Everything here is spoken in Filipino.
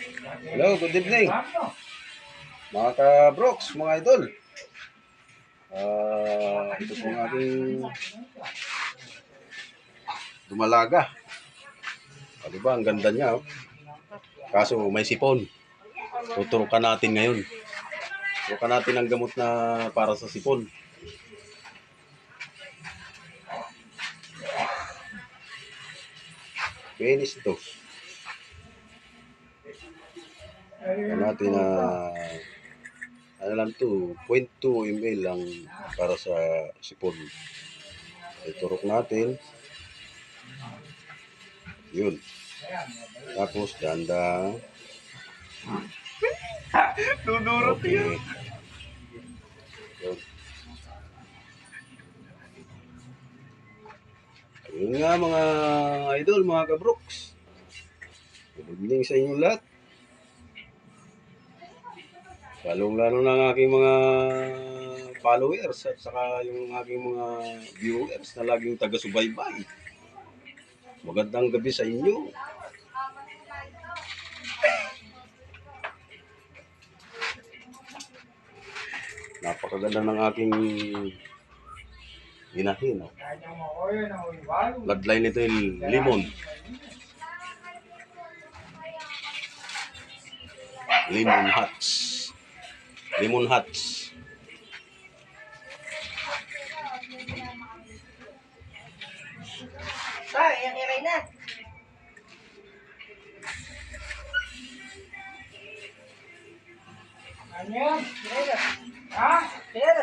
Hello, good evening. Mga ka-broks, mga idol. Ah, ito po ang ating dumalaga. Ah, di ba, ang ganda niya. Oh. Kaso may sipon. Tuturukan natin ngayon. Tuturukan natin ang gamot na para sa sipon. Penis ito. Ano natin na ano lang to, 0.2 ml lang para sa sipon. Iturok natin. Yun. Tapos danda. Dudurot Okay. yun. Yun. Yun nga mga idol, mga kabrooks. Good evening sa inyong lahat. Lalong-lalo na ang aking mga followers at saka yung aking mga viewers na laging taga-subaybay. Magandang gabi sa inyo. Napakaganda ng aking inahin. Oh. Bloodline nito yung limon. Lemon Huts. Lemon Huts. Sir, yan iray na. Ano? Sinela. Ha? Sinela,